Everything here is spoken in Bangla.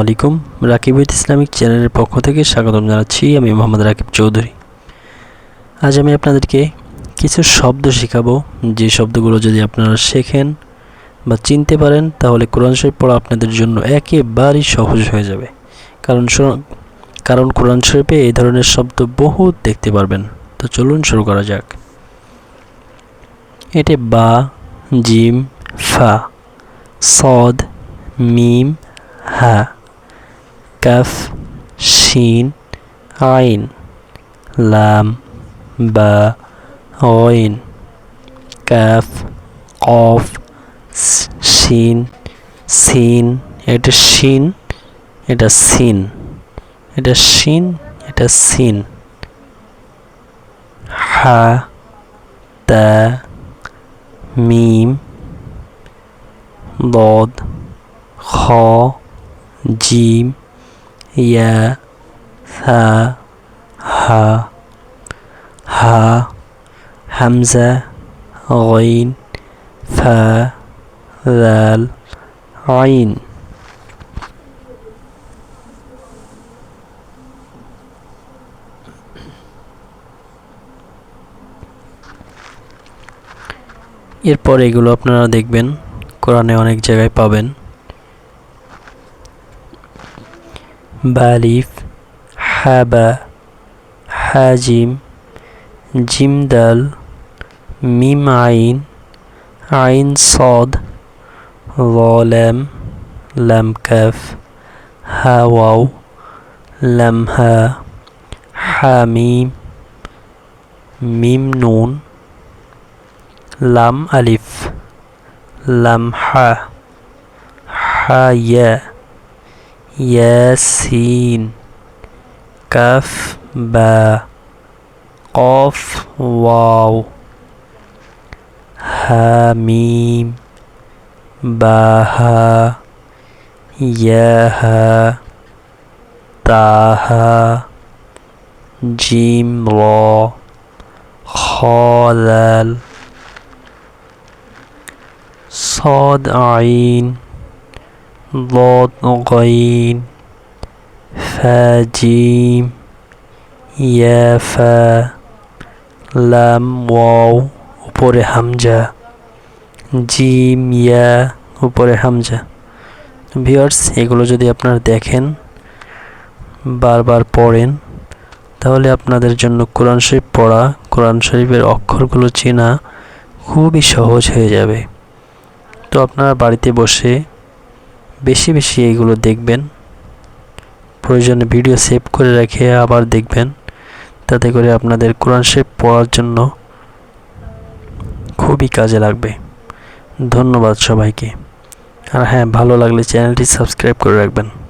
আলাইকুম রাকিবুত ইসলামিক চ্যানেলের পক্ষ থেকে স্বাগতম জানাচ্ছি আমি মোহাম্মদ রাকিব চৌধুরী। আজ আমি আপনাদেরকে কিছু শব্দ শেখাবো। যে শব্দগুলো যদি আপনারা শেখেন বা চিনতে পারেন, তাহলে কোরআন শরীফ পড়া আপনাদের জন্য একেবারেই সহজ হয়ে যাবে। কারণ কারণ কোরআন শরীফে এই ধরনের শব্দ বহুত দেখতে পারবেন। তো চলুন শুরু করা যাক। এটি বা, জিম, ফা, সদ, মিম, হা। কাফ শিন আইন লাম বা অইন কাফ কফ স- শিন সিন এটা শিন এটা সিন এটা শিন এটা সিন হা তা মিম ضاد خ جيم ইয়া tha হা হা hamza ghain fa dal আইন এরপর এগুলো আপনারা দেখবেন, কোরআনে অনেক জায়গায় পাবেন। বালিফ হাবা হাজিম জিমদাল মিম আইন আইন সদ লম লাম কাফ হা ওয়াও লাম হা হামিম মিম নুন লাম আলিফ লাম হা হা ইয়া ياسين. كف با. قاف واو. هاميم باها. ياها. تاها. جيم را. خالل صاد عين. ضاد غين فا جيم يا فا লাম ওয়াও উপরে হামজা জিম ইয়া উপরে হামজা ভিউয়ার্স এগুলো যদি আপনারা দেখেন বারবার পড়েন তাহলে আপনাদের জন্য কোরআন শরীফ পড়া কোরআন শরীফের অক্ষরগুলো চেনা খুবই সহজ হয়ে যাবে তো আপনারা বাড়িতে বসে বেশি বেশি এইগুলো দেখবেন। প্রয়োজনে ভিডিও সেভ করে রেখে আবার দেখবেন। তাতে করে আপনাদের কোরআন শেপ পড়ার জন্য খুবই কাজে লাগবে। ধন্যবাদ সবাইকে। আর হ্যাঁ ভালো লাগলে চ্যানেলটি সাবস্ক্রাইব করে রাখবেন।